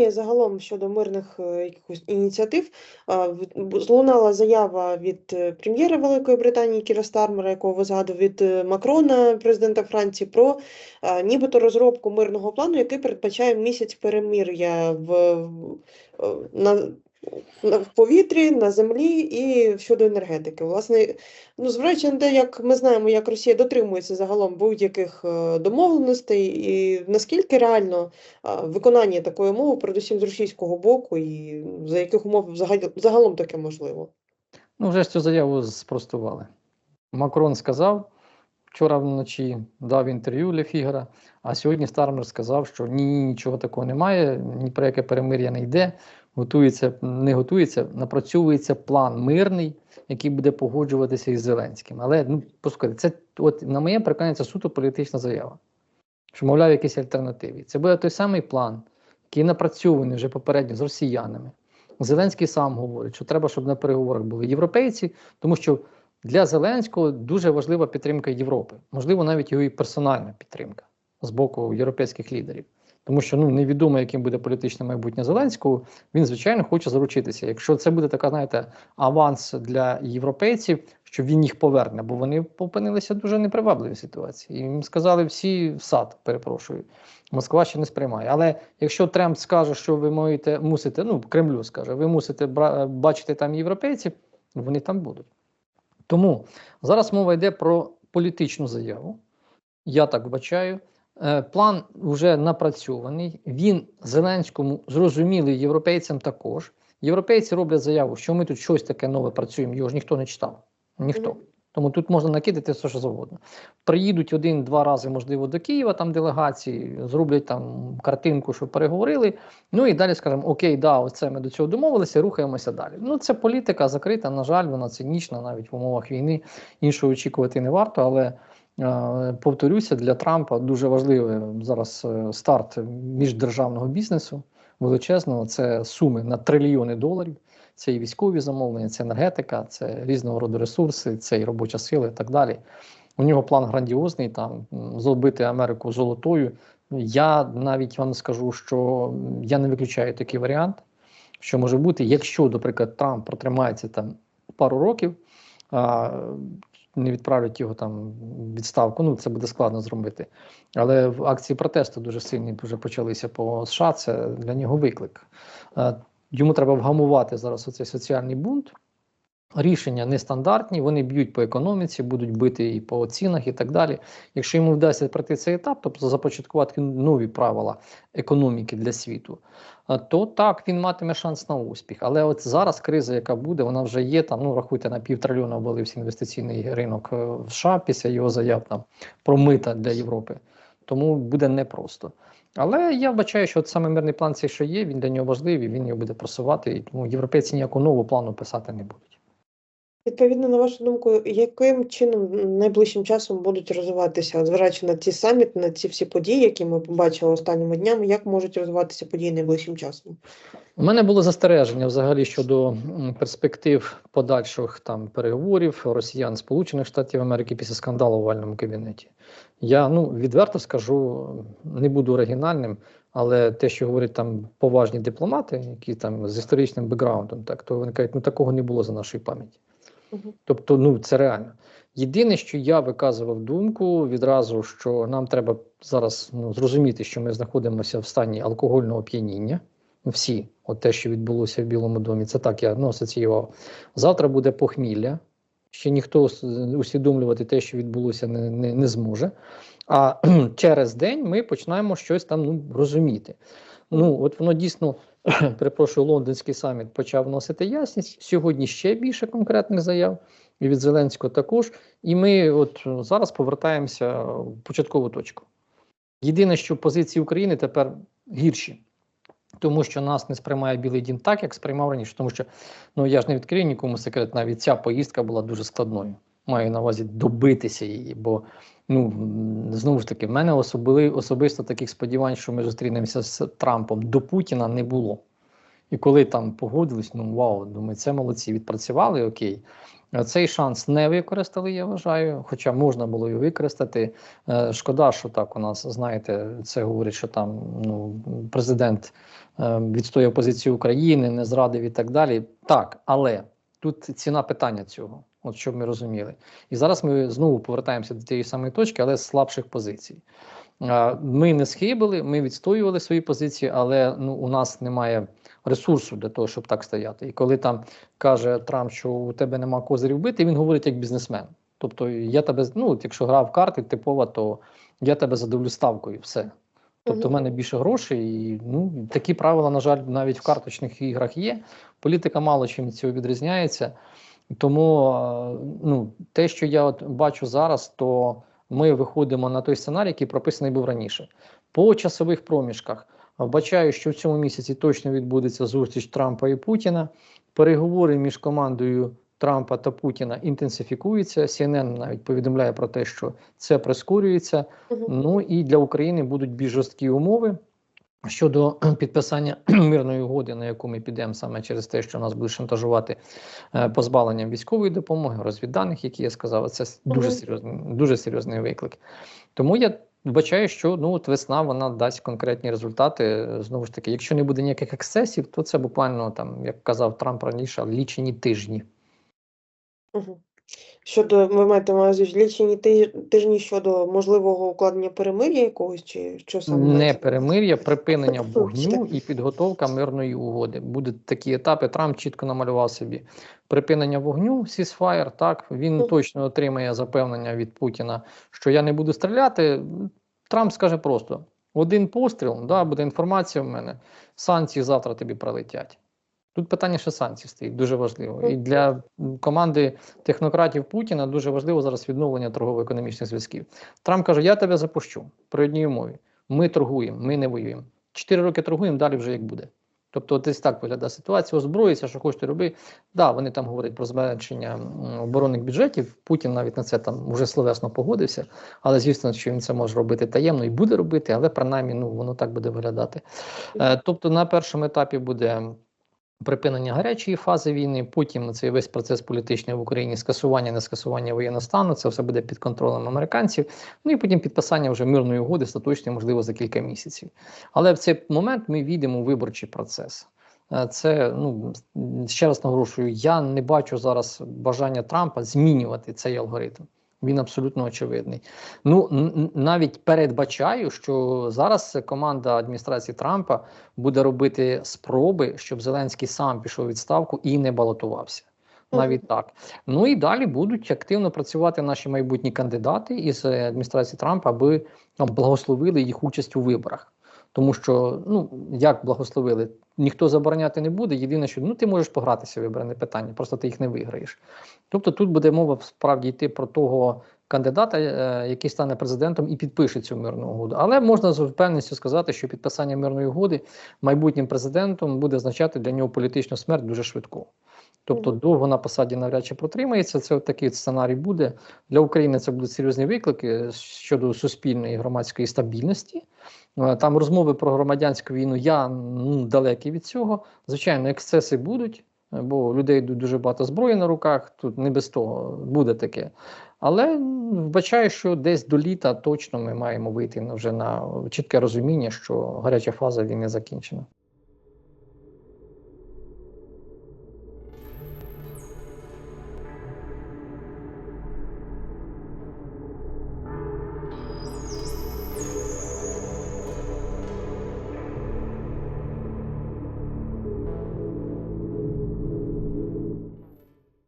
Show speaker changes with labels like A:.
A: Є загалом щодо мирних е, якихось ініціатив. Злунала заява від е, прем'єра Великої Британії Кіра Стармера, якого ви згадували, від е, Макрона, президента Франції, про нібито розробку мирного плану, який передбачає місяць перемир'я в, на в повітрі, на землі і щодо енергетики. Власне, ну зважаючи на те, як ми знаємо, як Росія дотримується загалом будь-яких е, домовленостей, і наскільки реально виконання такої мови, передусім з російського боку, і за яких умов загалом таке можливо?
B: Ну, вже ж цю заяву спростували. Макрон сказав, вчора вночі дав інтерв'ю для Фігера, а сьогодні Стармер сказав, що ні, нічого такого немає, ні про яке перемир'я не йде, готується, не готується, напрацьовується план мирний, який буде погоджуватися із Зеленським. Але ну, послухайте, це от на моє переконання, це суто політична заява. Що, мовляв, якісь альтернативи. Це буде той самий план, який напрацьований вже попередньо з росіянами. Зеленський сам говорить, що треба, щоб на переговорах були європейці, тому що для Зеленського дуже важлива підтримка Європи, можливо, навіть його і персональна підтримка з боку європейських лідерів. Тому що ну невідомо, яким буде політичне майбутнє Зеленського. Він звичайно хоче заручитися. Якщо це буде така, знаєте, аванс для європейців, що він їх поверне, бо вони опинилися в дуже непривабливій ситуації. Їм сказали всі в сад, перепрошую. Москва ще не сприймає. Але якщо Трамп скаже, що ви маєте мусите, ну Кремлю скаже, ви мусите бачити там європейців, вони там будуть. Тому зараз мова йде про політичну заяву. Я так вбачаю. Е, План вже напрацьований. Він Зеленському зрозумілий європейцям також. Європейці роблять заяву, що ми тут щось таке нове працюємо. Його ж ніхто не читав. Ніхто. Тому тут можна накидати все, що завгодно. Приїдуть один-два рази, можливо, до Києва там делегації, зроблять там картинку, що переговорили. Ну і далі скажемо, окей, да, оце ми до цього домовилися, рухаємося далі. Ну, це політика закрита, на жаль, вона цинічна, навіть в умовах війни. Іншого очікувати не варто, але. Е, Повторюся, для Трампа дуже важливий зараз е, старт міждержавного бізнесу величезного. Це суми на трильйони доларів. Це і військові замовлення, це енергетика, це різного роду ресурси, це і робоча сила, і так далі. У нього план грандіозний там зробити Америку золотою. Я навіть вам скажу, що я не виключаю такий варіант, що може бути, якщо, наприклад, Трамп протримається там пару років, не відправлять його там відставку. Ну це буде складно зробити. Але в акції протесту дуже сильні вже почалися по США. Це для нього виклик. Е, Йому треба вгамувати зараз оцей соціальний бунт. Рішення нестандартні, вони б'ють по економіці, будуть бити і по цінах, і так далі. Якщо йому вдасться пройти цей етап, тобто започаткувати нові правила економіки для світу, то так він матиме шанс на успіх. Але от зараз криза, яка буде, вона вже є там. Ну рахуйте на півтрильйона обвалився інвестиційний ринок е, в США після його заяв там про мита для Європи. Тому буде непросто. Але я вбачаю, що от саме мирний план, цей, що є, він для нього важливий, він його буде просувати. І тому європейці ніякого нового плану писати не будуть.
A: Відповідно, на вашу думку, яким чином найближчим часом будуть розвиватися, зважаючи на ці саміти, на ці всі події, які ми побачили останніми днями, як можуть розвиватися події найближчим часом?
B: У мене було застереження взагалі щодо перспектив подальших там переговорів росіян Сполучених Штатів Америки після скандалу в овальному кабінеті. Я ну відверто скажу, не буду оригінальним, але те, що говорять там поважні дипломати, які там з історичним бекграундом, так то вони кажуть, ну такого не було за нашої пам'яті. Тобто, ну це реально. Єдине, що я виказував думку відразу, що нам треба зараз ну, зрозуміти, що ми знаходимося в стані алкогольного п'яніння. Всі, от те, що відбулося в Білому домі, це так я ну, асоціював. Завтра буде похмілля. Ще ніхто усвідомлювати те, що відбулося, не, не, не зможе. А через день ми починаємо щось там ну, розуміти. Ну, от воно дійсно, перепрошую, лондонський саміт почав вносити ясність. Сьогодні ще більше конкретних заяв, і від Зеленського також. І ми от зараз повертаємося в початкову точку. Єдине, що позиції України тепер гірші, тому що нас не сприймає Білий Дім так, як сприймав раніше. Тому що ну я ж не відкрию нікому секрет, навіть ця поїздка була дуже складною. Маю на увазі добитися її, бо ну знову ж таки, в мене особили, особисто таких сподівань, що ми зустрінемося з Трампом до Путіна не було. І коли там погодились, ну вау, думаю, це молодці, відпрацювали окей. Цей шанс не використали, я вважаю, хоча можна було і використати. Е, Шкода, що так у нас, знаєте, це говорить, що там ну, президент е, відстоює позицію України, не зрадив і так далі. Так, але тут ціна питання цього, от щоб ми розуміли. І зараз ми знову повертаємося до тієї самої точки, але з слабших позицій. Ми не схибили, ми відстоювали свої позиції, але ну, у нас немає ресурсу для того, щоб так стояти. І коли там каже Трамп, що у тебе нема козирів бити, він говорить як бізнесмен. Тобто, я тебе, ну, якщо грав карти типова, то я тебе задавлю ставкою, все. Тобто, в мене більше грошей, і ну, такі правила, на жаль, навіть в карточних іграх є. Політика мало чим від цього відрізняється. Тому е, ну, те, що я от бачу зараз, то ми виходимо на той сценарій, який прописаний був раніше. По часових проміжках вбачаю, що в цьому місяці точно відбудеться зустріч Трампа і Путіна. Переговори між командою Трампа та Путіна інтенсифікуються. CNN навіть повідомляє про те, що це прискорюється. Ну і для України будуть більш жорсткі умови. Щодо підписання мирної угоди, на яку ми підемо саме через те, що нас будуть шантажувати е, позбавленням військової допомоги, розвідданих, які я сказав, це дуже серйозний, дуже серйозний виклик. Тому я вбачаю, що ну от весна вона дасть конкретні результати. Знову ж таки, якщо не буде ніяких ексцесів, то це буквально там, як казав Трамп раніше, лічені тижні.
A: Мгм. Щодо, ви маєте на увазі лічені тижні щодо можливого укладення перемир'я якогось, чи що саме?
B: Не перемир'я, припинення вогню і підготовка мирної угоди. Будуть такі етапи. Трамп чітко намалював собі припинення вогню, сісфаєр. Так він точно отримає запевнення від Путіна, що я не буду стріляти. Трамп скаже просто: один постріл, да, буде інформація в мене. Санкції завтра тобі прилетять. Тут питання ще санкцій стоїть дуже важливо. І для команди технократів Путіна дуже важливо зараз відновлення торгово-економічних зв'язків. Трамп каже: Я тебе запущу при одній умові. Ми торгуємо, ми не воюємо. Чотири роки торгуємо, далі вже як буде. Тобто, десь так виглядає ситуація. Озброїться, що хочете робити. Да, вони там говорять про зменшення оборонних бюджетів. Путін навіть на це там вже словесно погодився. Але звісно, що він це може робити таємно і буде робити, але принаймні ну, воно так буде виглядати. Е, тобто, на першому етапі буде припинення гарячої фази війни, потім на цей весь процес політичний в Україні, скасування, не скасування воєнного стану, це все буде під контролем американців. Ну і потім підписання вже мирної угоди, остаточної, можливо, за кілька місяців. Але в цей момент ми війдемо у виборчий процес. Е, Це ну ще раз наголошую, я не бачу зараз бажання Трампа змінювати цей алгоритм. Він абсолютно очевидний. Ну навіть передбачаю, що зараз команда адміністрації Трампа буде робити спроби, щоб Зеленський сам пішов у відставку і не балотувався. Навіть так. Ну і далі будуть активно працювати наші майбутні кандидати із адміністрації Трампа, аби благословили їх участь у виборах. Тому що, ну як благословили, ніхто забороняти не буде. Єдине, що ну ти можеш погратися в вибори, питання, просто ти їх не виграєш. Тобто тут буде мова справді йти про того кандидата, е, який стане президентом і підпише цю мирну угоду. Але можна з впевненістю сказати, що підписання мирної угоди майбутнім президентом буде означати для нього політичну смерть дуже швидко. Тобто довго на посаді навряд чи протримається. Це такий сценарій буде для України. Це будуть серйозні виклики щодо суспільної і громадської стабільності. Е, Там розмови про громадянську війну. Я ну, далекий від цього. Звичайно, ексцеси будуть, е, бо людей дуже багато зброї на руках. Тут не без того буде таке. Але вбачаю, що десь до літа точно ми маємо вийти вже на чітке розуміння, що гаряча фаза війни закінчена.